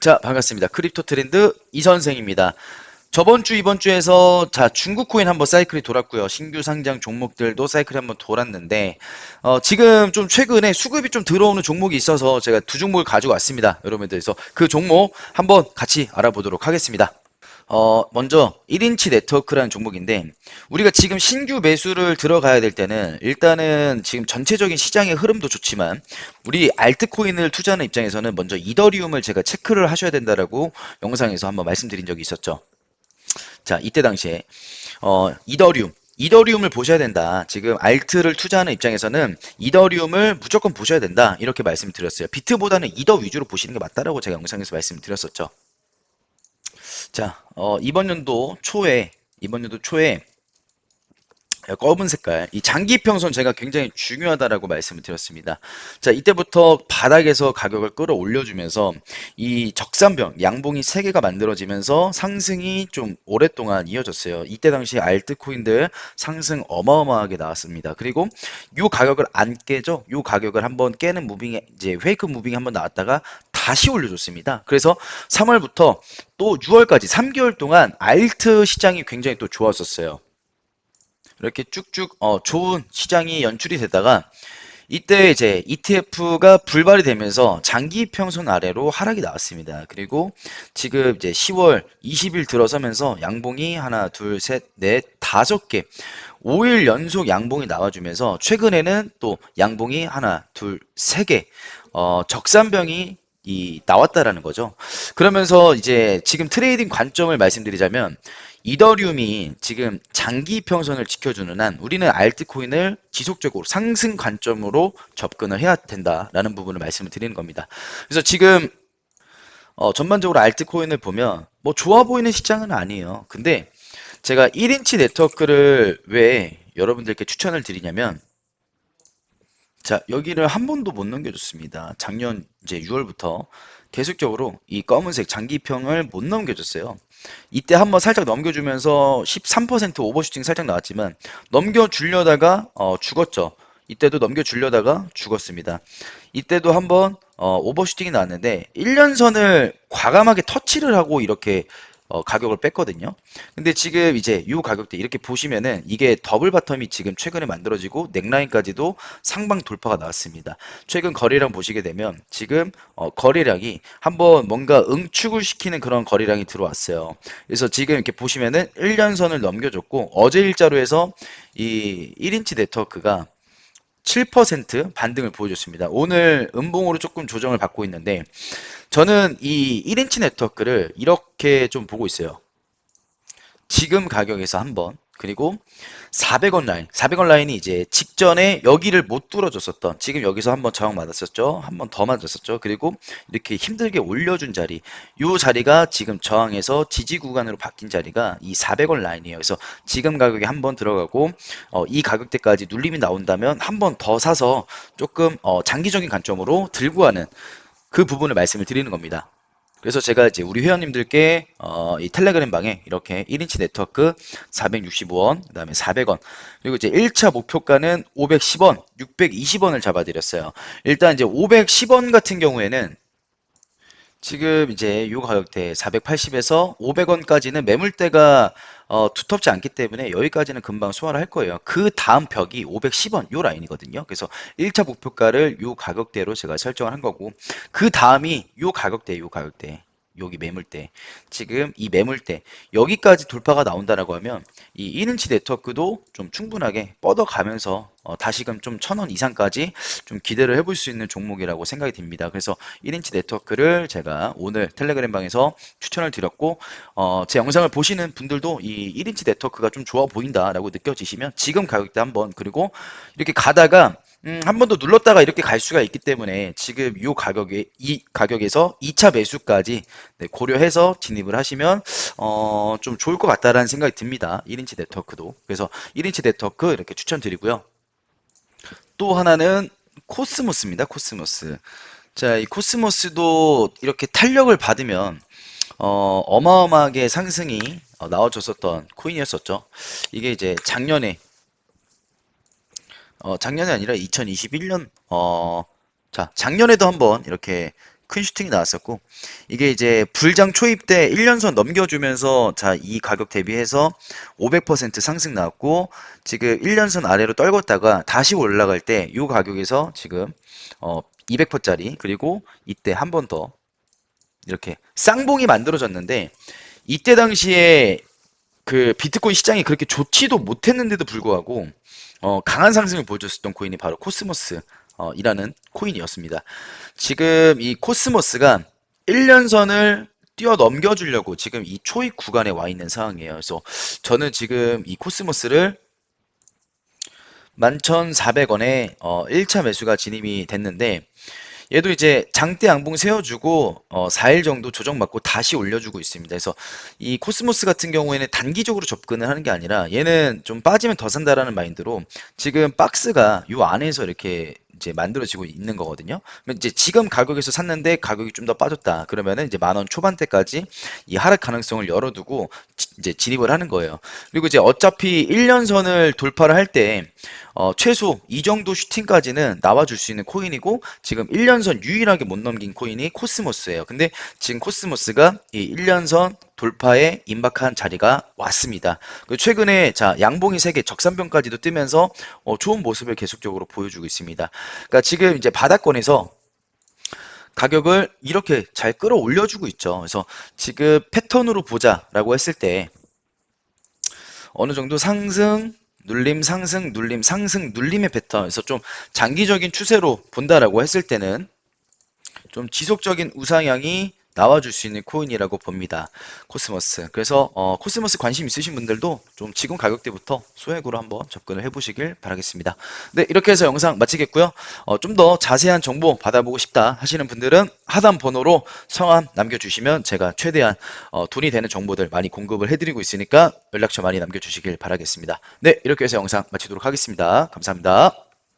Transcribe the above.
자, 반갑습니다. 크립토 트렌드 이 선생입니다. 저번 주, 이번 주에서 자, 중국 코인 한번 사이클이 돌았고요. 신규 상장 종목들도 사이클이 한번 돌았는데, 어, 지금 좀 최근에 수급이 좀 들어오는 종목이 있어서 제가 두 종목을 가지고 왔습니다. 여러분들. 그래서 그 종목 한번 같이 알아보도록 하겠습니다. 어, 먼저 1인치 네트워크라는 종목인데 우리가 지금 신규 매수를 들어가야 될 때는 일단은 지금 전체적인 시장의 흐름도 좋지만 우리 알트코인을 투자하는 입장에서는 먼저 이더리움을 제가 체크를 하셔야 된다라고 영상에서 한번 말씀드린 적이 있었죠. 자, 이때 당시에 어, 이더리움 이더리움을 보셔야 된다. 지금 알트를 투자하는 입장에서는 이더리움을 무조건 보셔야 된다. 이렇게 말씀드렸어요. 비트보다는 이더 위주로 보시는 게 맞다라고 제가 영상에서 말씀드렸었죠. 자, 어, 이번 연도 초에, 이번 연도 초에 검은 색깔, 이 장기 평선 제가 굉장히 중요하다라고 말씀을 드렸습니다. 자, 이때부터 바닥에서 가격을 끌어올려주면서 이 적산병, 양봉이 3개가 만들어지면서 상승이 좀 오랫동안 이어졌어요. 이때 당시 알트코인들 상승 어마어마하게 나왔습니다. 그리고 이 가격을 안 깨죠? 이 가격을 한번 깨는 무빙에, 이제 페이크 무빙이 한번 나왔다가 다시 올려줬습니다. 그래서 3월부터 또 6월까지 3개월 동안 알트 시장이 굉장히 또 좋았었어요. 이렇게 쭉쭉 어, 좋은 시장이 연출이 되다가 이때 이제 ETF가 불발이 되면서 장기 평선 아래로 하락이 나왔습니다. 그리고 지금 이제 10월 20일 들어서면서 양봉이 하나, 둘, 셋, 넷, 다섯 개 5일 연속 양봉이 나와주면서 최근에는 또 양봉이 하나, 둘, 세 개, 어, 적산병이 이 나왔다라는 거죠. 그러면서 이제 지금 트레이딩 관점을 말씀드리자면 이더리움이 지금 장기 평선을 지켜주는 한 우리는 알트코인을 지속적으로 상승 관점으로 접근을 해야 된다라는 부분을 말씀을 드리는 겁니다. 그래서 지금 어, 전반적으로 알트코인을 보면 뭐 좋아 보이는 시장은 아니에요. 근데 제가 1인치 네트워크를 왜 여러분들께 추천을 드리냐면 자, 여기를 한 번도 못 넘겨줬습니다. 작년 이제 6월부터 계속적으로 이 검은색 장기평을 못 넘겨줬어요. 이때 한번 살짝 넘겨주면서 13% 오버슈팅 살짝 나왔지만 넘겨주려다가 어, 죽었죠. 이때도 넘겨주려다가 죽었습니다. 이때도 한번 어, 오버슈팅이 나왔는데 1년선을 과감하게 터치를 하고 이렇게 어, 가격을 뺐거든요. 근데 지금 이제 이 가격대 이렇게 보시면은 이게 더블 바텀이 지금 최근에 만들어지고 넥라인까지도 상방 돌파가 나왔습니다. 최근 거래량 보시게 되면 지금 어, 거래량이 한번 뭔가 응축을 시키는 그런 거래량이 들어왔어요. 그래서 지금 이렇게 보시면은 1년선을 넘겨줬고 어제 일자로 해서 이 1인치 네트워크가 7% 반등을 보여줬습니다. 오늘 음봉으로 조금 조정을 받고 있는데 저는 이 1인치 네트워크를 이렇게 좀 보고 있어요. 지금 가격에서 한번 그리고 400원 라인. 400원 라인이 이제 직전에 여기를 못 뚫어줬었던 지금 여기서 한번 저항 맞았었죠? 한번 더 맞았었죠? 그리고 이렇게 힘들게 올려준 자리. 이 자리가 지금 저항에서 지지 구간으로 바뀐 자리가 이 400원 라인이에요. 그래서 지금 가격에 한번 들어가고 어, 이 가격대까지 눌림이 나온다면 한번 더 사서 조금 어, 장기적인 관점으로 들고 가는 그 부분을 말씀을 드리는 겁니다 그래서 제가 이제 우리 회원님들께 어, 이 텔레그램 방에 이렇게 1인치 네트워크 465원, 그 다음에 400원, 그리고 이제 1차 목표가는 510원, 620원을 잡아드렸어요. 일단 이제 510원 같은 경우에는 지금 이제 요 가격대 480에서 500원까지는 매물대가 어, 두텁지 않기 때문에 여기까지는 금방 소화를 할 거예요. 그 다음 벽이 510원 요 라인이거든요. 그래서 1차 목표가를 요 가격대로 제가 설정을 한 거고 그 다음이 요 가격대 요 가격대 여기 매물대 지금 이 매물대 여기까지 돌파가 나온다라고 하면 이 1인치 네트워크도 좀 충분하게 뻗어가면서 어, 다시금 좀 천 원 이상까지 좀 기대를 해볼 수 있는 종목이라고 생각이 듭니다. 그래서 1인치 네트워크를 제가 오늘 텔레그램 방에서 추천을 드렸고 어, 제 영상을 보시는 분들도 이 1인치 네트워크가 좀 좋아 보인다라고 느껴지시면 지금 가격대 한번 그리고 이렇게 가다가 음, 한 번 더 눌렀다가 이렇게 갈 수가 있기 때문에 지금 이 가격에 이 가격에서 2차 매수까지 네, 고려해서 진입을 하시면 어, 좀 좋을 것 같다라는 생각이 듭니다. 1인치 네트워크도. 그래서 1인치 네트워크 이렇게 추천드리고요. 또 하나는 코스모스입니다. 코스모스. 자, 이 코스모스도 이렇게 탄력을 받으면 어, 어마어마하게 상승이 어, 나와줬었던 코인이었었죠. 이게 이제 작년에 어, 작년이 아니라 2021년, 어, 자, 작년에도 한번 이렇게 큰 슈팅이 나왔었고 이게 이제 불장 초입 때 1년선 넘겨주면서 자 이 가격 대비해서 500% 상승 나왔고 지금 1년선 아래로 떨궜다가 다시 올라갈 때 이 가격에서 지금 어 200%짜리 그리고 이때 한 번 더 이렇게 쌍봉이 만들어졌는데 이때 당시에 그 비트코인 시장이 그렇게 좋지도 못했는데도 불구하고 어, 강한 상승을 보여줬었던 코인이 바로 코스모스 어, 이라는 코인이었습니다. 지금 이 코스모스가 1년선을 뛰어넘겨 주려고 지금 이 초입 구간에 와 있는 상황이에요. 그래서 저는 지금 이 코스모스를 11,400원에 어, 1차 매수가 진입이 됐는데 얘도 이제 장대 양봉 세워주고 어, 4일 정도 조정받고 다시 올려주고 있습니다. 그래서 이 코스모스 같은 경우에는 단기적으로 접근을 하는 게 아니라 얘는 좀 빠지면 더 산다라는 마인드로 지금 박스가 요 안에서 이렇게 이제 만들어지고 있는 거거든요. 그러면 이제 지금 가격에서 샀는데 가격이 좀 더 빠졌다. 그러면은 이제 만 원 초반대까지 이 하락 가능성을 열어두고 지- 이제 진입을 하는 거예요. 그리고 이제 어차피 1년선을 돌파를 할 때 어, 최소 이 정도 슈팅까지는 나와줄 수 있는 코인이고 지금 1년선 유일하게 못 넘긴 코인이 코스모스예요. 근데 지금 코스모스가 이 1년선 돌파에 임박한 자리가 왔습니다. 그리고 최근에 자 양봉이 세개 적산병까지도 뜨면서 어, 좋은 모습을 계속적으로 보여주고 있습니다. 그러니까 지금 이제 바닥권에서 가격을 이렇게 잘 끌어올려주고 있죠. 그래서 지금 패턴으로 보자라고 했을 때 어느 정도 상승, 눌림, 상승, 눌림, 상승, 눌림의 패턴에서 좀 장기적인 추세로 본다라고 했을 때는 좀 지속적인 우상향이 나와줄 수 있는 코인이라고 봅니다. 코스모스. 그래서 어, 코스모스 관심 있으신 분들도 좀 지금 가격대부터 소액으로 한번 접근을 해보시길 바라겠습니다. 네, 이렇게 해서 영상 마치겠고요. 어, 좀 더 자세한 정보 받아보고 싶다 하시는 분들은 하단 번호로 성함 남겨주시면 제가 최대한 어, 돈이 되는 정보들 많이 공급을 해드리고 있으니까 연락처 많이 남겨주시길 바라겠습니다. 네, 이렇게 해서 영상 마치도록 하겠습니다. 감사합니다.